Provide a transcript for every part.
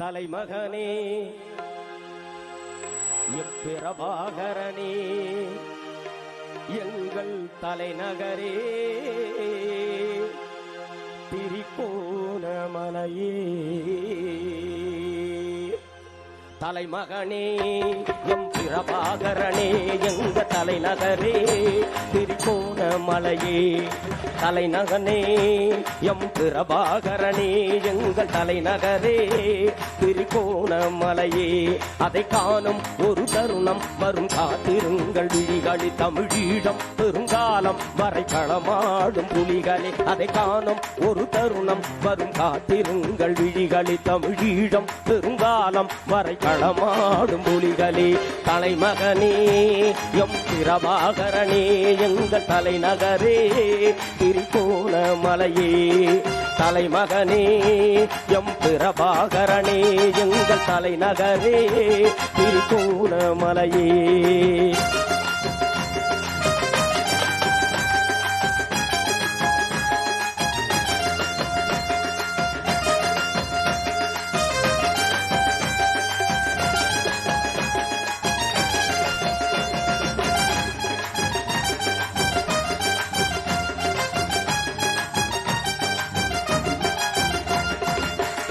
தலைமகனே எப்பிரபாகரனே எங்கள் தலைநகரே திரிகோணமலையே. தலைமகனே எம் பிரபாகரனே எங்க தலைநகரே திரிகோணமலையே. தலைநகனே எம் பிரபாகரனே எங்கள் தலைநகரே. திரிகோணமலையே அதை காணும் ஒரு தருணம் வரும். காத்திருங்கள் விழிகளி தமிழீழம். பெருங்காலம் வரை களமாடும் புலிகளே. அதை காணும் ஒரு தருணம் வரும். காத்திருங்கள் விழிகளி தமிழீழம். பெருங்காலம் வரை களமாடும் புலிகளே. தலைமகனே எம் பிரபாகரனே எங்கள் தலைநகரே. திரிகோணமலையே தலைமகனே எம் பிரபாகரனே எங்கள் தலைநகரே திருக்கோணமலையே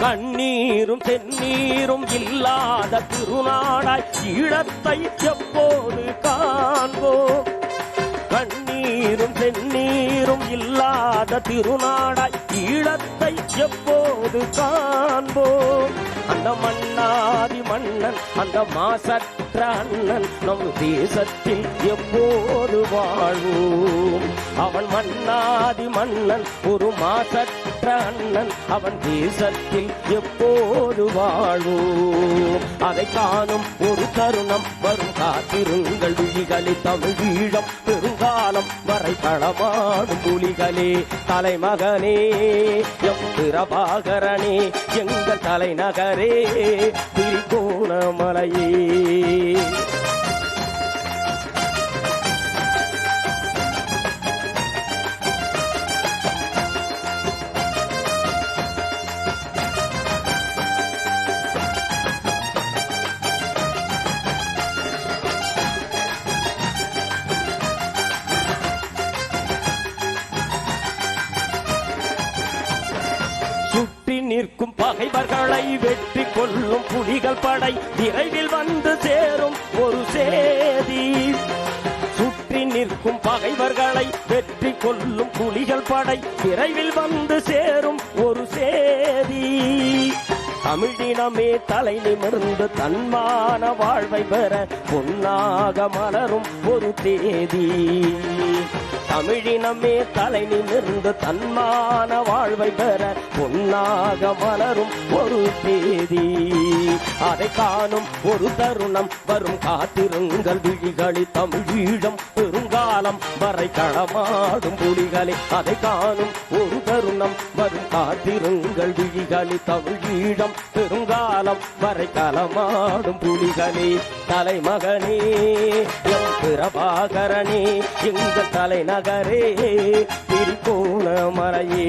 கண்ணீரும் தென்னீரும் இல்லாத திருநாடாய் ஈழத்தை எப்போது காண்போம்? கண்ணீரும் தென்னீரும் இல்லாத திருநாடாய் ஈழத்தை எப்போது காண்போம்? அந்த மன்னாதி மன்னன் அந்த மாசற்ற அண்ணன் நம் தேசத்தில் எப்போது வாழ்வோம் அவன் மன்னாதி மன்னன் ஒரு மாசற்ற அண்ணன் அவன் தேசத்தில் எப்போது வாழ்வோம் அதை காணும் ஒரு தருணம் வரும் காத்திருங்கள் விழிகளே தமிழீழம் பெருங்காலம் வரை களமாடும் புலிகளே. தலைமகனே எம் பிரபாகரனே எங்கள் தலைநகரே திரிகோணமலையே. பகைவர்களை வெற்றி கொள்ளும் புலிகள் படை விரைவில் வந்து சேரும் ஒரு சேதி. சுற்றி நிற்கும் பகைவர்களை வெற்றி கொள்ளும் புலிகள் படை விரைவில் வந்து சேரும் ஒரு சேதி. தமிழினமே தலை நிமிர்ந்து தன்மான வாழ்வை பெற பொன்னாக மலரும் ஒரு தேதி தமிழினமே தலை நிமிர்ந்து தன்மான வாழ்வை பெற பொன்னாக மலரும் ஒரு தேதி. அதை காணும் ஒரு தருணம் வரும். காத்திருங்கள் விழிகளி தமிழீழம் பெரும் பெருங்காலம் வரை களமாடும் புலிகளை அதை காணும் ஒரு தருணம் வரும். காத்திருங்கள் விழிகளி தமிழீழம். பெருங்காலம் வரை களமாடும் புலிகளே தலைமகனே எம் பிரபாகரனே எங்கள் தலைநகரே திரிகோணமலையே.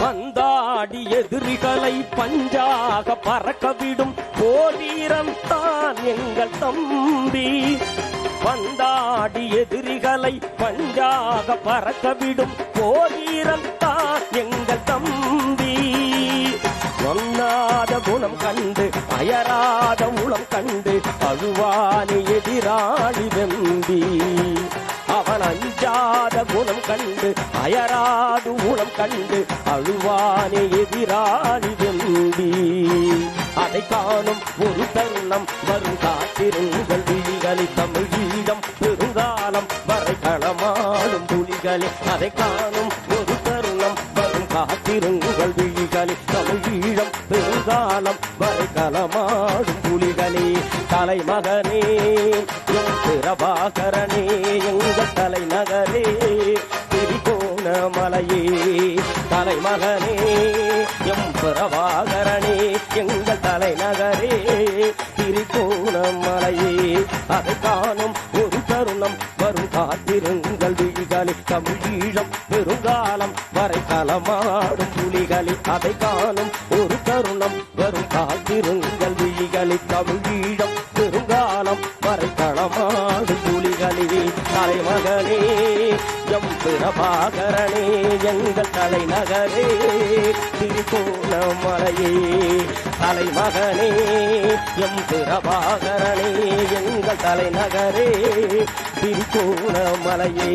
பந்தாடி எதிரிகளை பஞ்சாக பறக்கவிடும் போதீரம் தான் எங்கள் தம்பி. பந்தாடி எதிரிகளை பஞ்சாக பறக்கவிடும் போதீரம் தான் எங்கள் தம்பி. ஒன்னாத குணம் கண்டு அயராத உளம் கண்டு அழுவானி எதிராளி வெம்பி. அவன் குணம் கண்டு அயராது உளம் கண்டு அழுவானே எதிராளி வெந்தி அதை காணும் ஒரு தருணம் வரும் காத்திருங்கள் விழிகளை தமிழீழம் பெருங்காலம் வரை களமாடும் புலிகளே அதை காணும் காத்திருங்கள் விழிகளே தமிழீழம் பெருங்காலம் வரை களமாடும் புலிகளே. தலைமகனே பிரபாகரனே எங்கள் தலைநகரே திரிகோண மலையே. தலைமகனே எம் பிரபாகரனே எங்கள் தலைநகரே திரிகோண மலையே. அதை காணும் ஒரு தருணம் வரும் காத்திருங்கள் தமிழீழம் பெருங்காலம் வரை களமாடும் புலிகளே அதை காணும் ஒரு தருணம் வரும் காத்திருங்கள் விழிகளே தமிழ் பிரபாகரனே எங்கள் தலைநகரே திருகோணமலையே தலைமகனே எம் பிரபாகரனே எங்கள் தலைநகரே திருகோணமலையே.